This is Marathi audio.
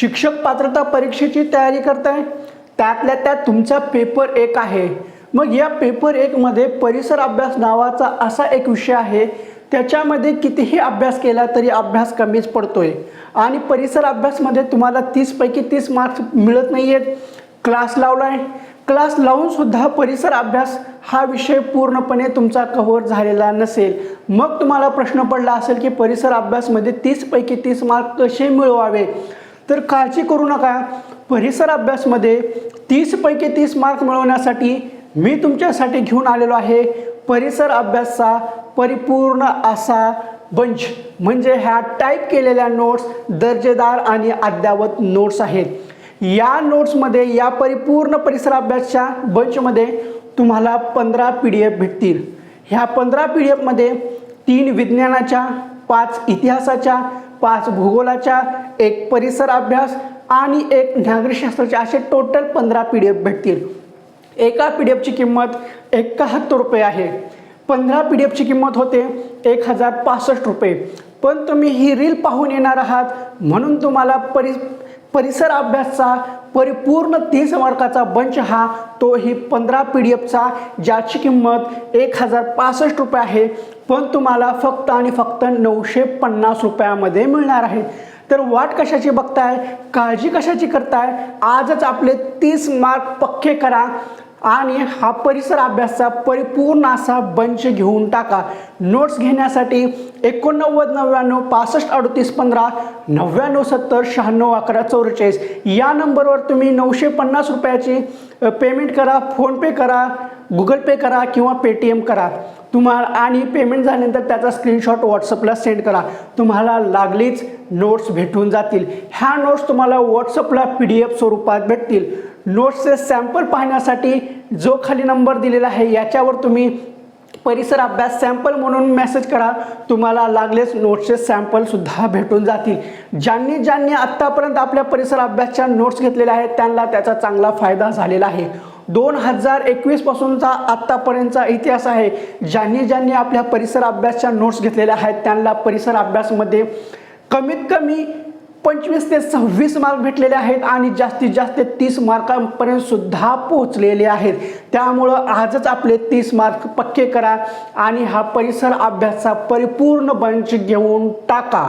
शिक्षक पात्रता परीक्षेची तयारी करताय? त्यातल्या त्यात तुमचा पेपर एक आहे. मग या पेपर एकमध्ये परिसर अभ्यास नावाचा असा एक विषय आहे त्याच्यामध्ये कितीही अभ्यास केला तरी अभ्यास कमीच पडतोय. आणि परिसर अभ्यासमध्ये तुम्हाला तीसपैकी तीस मार्क्स मिळत नाही आहेत क्लास लावला आहे क्लास लावूनसुद्धा परिसर अभ्यास हा विषय पूर्णपणे तुमचा कव्हर झालेला नसेल. मग तुम्हाला प्रश्न पडला असेल की परिसर अभ्यासमध्ये तीसपैकी तीस मार्क कसे मिळवावे? तर काळजी करू नका. परिसर अभ्यासमध्ये तीसपैकी तीस मार्क मिळवण्यासाठी मी तुमच्यासाठी घेऊन आलेलो आहे. परिसर अभ्यासचा परिपूर्ण असा बंच. म्हणजे ह्या टाईप केलेल्या नोट्स दर्जेदार आणि अद्यावत नोट्स आहेत. या नोट्समध्ये या परिपूर्ण परिसर अभ्यासच्या बंचमध्ये तुम्हाला पंधरा पी डी एफ भेटतील. ह्या पंधरा पी डी एफमध्ये तीन विज्ञानाच्या पाच इतिहासाच्या पाच भूगोलाच्या एक परिसर अभ्यास आणि एक नागरिकशास्त्राचे असे टोटल पंधरा पी डी एफ भेटतील. एका पी डी एफची किंमत एकाहत्तर रुपये आहे. पंधरा पी डी एफची किंमत होते एक हजार पासष्ट रुपये. पण तुम्ही ही रील पाहून येणार आहात म्हणून तुम्हाला परि परिसर अभ्यासचा परिपूर्ण तीस मार्काचा बंच हा तोही पंधरा पी डी एफचा ज्याची किंमत एक हजार पासष्ट रुपये आहे. पण तुम्हाला फक्त आणि फक्त नऊशे पन्नास रुपयामध्ये मिळणार आहे. तर वाट कशाची बघताय? काळजी कशाची करताय? आजच आपले तीस मार्क पक्के करा आणि हा परिसर अभ्यासचा परिपूर्ण असा बंच घेऊन टाका. नोट्स घेण्यासाठी एकोणनव्वद नव्याण्णव पासष्ट अडतीस पंधरा नव्याण्णव सत्तर शहाण्णव अकरा चौवेचाळीस. या नंबरवर तुम्ही नऊशे पन्नास रुपयाची पेमेंट करा फोनपे करा गुगल पे करा किंवा पेटीएम करा. तुम्हाला आणि पेमेंट झाल्यानंतर त्याचा स्क्रीनशॉट व्हॉट्सअपला सेंड करा. तुम्हाला लागलीच नोट्स भेटून जातील. ह्या नोट्स तुम्हाला व्हॉट्सअपला पी डी एफ स्वरूपात भेटतील. नोट्सचे सॅम्पल पाहण्यासाठी जो खाली नंबर दिलेला आहे याच्यावर तुम्ही परिसर अभ्यास सॅम्पल म्हणून मेसेज करा. तुम्हाला लागलेच नोट्सचे सॅम्पलसुद्धा भेटून जातील. ज्यांनी ज्यांनी आत्तापर्यंत आपल्या परिसर अभ्यासच्या नोट्स घेतलेल्या आहेत त्यांना त्याचा चांगला फायदा झालेला आहे. दोन हजार एकवीसपासूनचा आत्तापर्यंतचा इतिहास आहे. ज्यांनी ज्यांनी आपल्या परिसर अभ्यासच्या नोट्स घेतलेल्या आहेत त्यांना परिसर अभ्यासमध्ये कमीत कमी पंचवीस ते सव्वीस मार्क भेटलेले आहेत आणि जास्तीत जास्त तीस मार्कांपर्यंत सुद्धा पोहोचलेले आहेत. त्यामुळं आजच आपले तीस मार्क पक्के करा आणि हा परिसर अभ्यासचा परिपूर्ण बंच घेऊन टाका.